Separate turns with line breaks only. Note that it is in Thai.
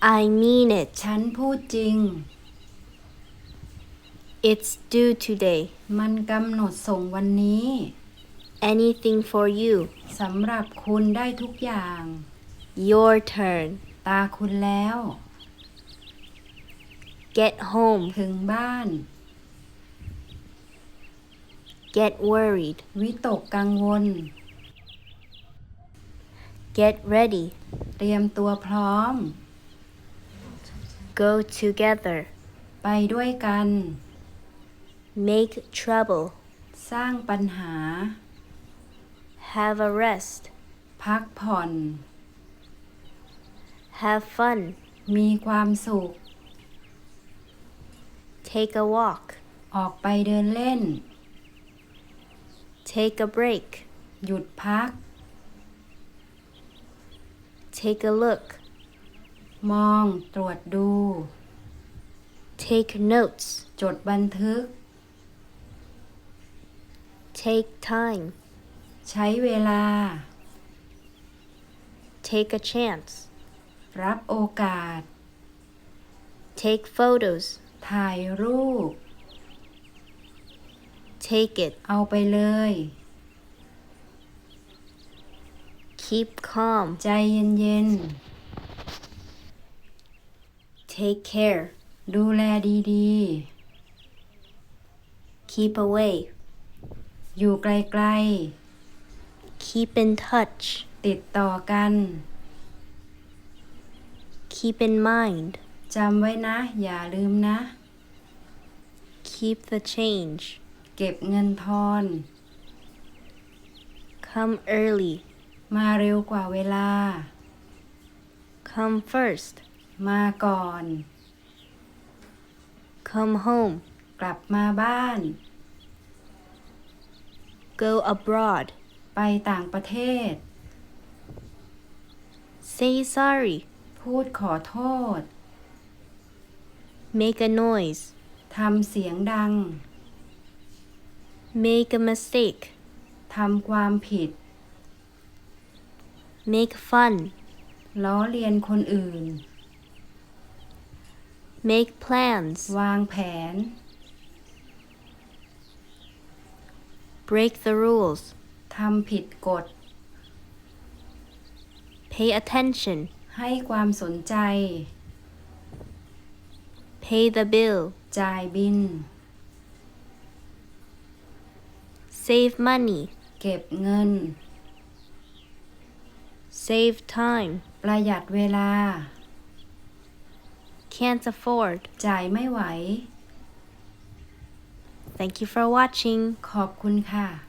I mean it.
ฉันพูดจริง
It's due today.
มันกำหนดส่งวันนี้
Anything for you.
สำหรับคุณได้ทุกอย่าง
Your turn.
ตาคุณแล้ว
Get home.
ถึงบ้าน
Get worried.
วิตกกังวล
Get ready.
เตรียมตัวพร้อม
Go together.
ไปด้วยกัน
Make trouble.
สร้างปัญหา
Have a rest.
พักผ่อน
Have fun.
มีความสุข
Take a walk.
ออกไปเดินเล่น
Take a break.
หยุดพัก
Take a look.
มองตรวจดู
Take notes.
จดบันทึก
Take time.
ใช้เวลา
Take a chance.
รับโอกาส
Take photos.
ถ่ายรูป
Take it.
เอาไปเลย
Keep calm.
ใจเย็น
Take care.
ๆดูแลดี
Keep away.
ๆอยู่ไกล
Keep in touch.
ๆติดต่อกัน
Keep in mind.
จำไว้นะ อย่าลืมนะ
Keep the change.
เก็บเงินทอน
Come early.
มาเร็วกว่าเวลา
Come first.
มาก่อน
Come home.
กลับมาบ้าน
Go abroad.
ไปต่างประเทศ
Say sorry.
พูดขอโทษ
Make a noise.
ทำเสียงดัง
Make a mistake.
ทำความผิด
Make fun.
ล้อเลียนคนอื่น
Make plans.
วางแผน
Break the rules.
ทำผิดกฎ
Pay attention.
ให้ความสนใจ
Pay the bill.
จ่ายบิน
Save money.
เก็บเงิน
Save time.
ประหยัดเวลา
Can't afford.
จ่ายไม่ไหว
Thank you for watching.
ขอบคุณค่ะ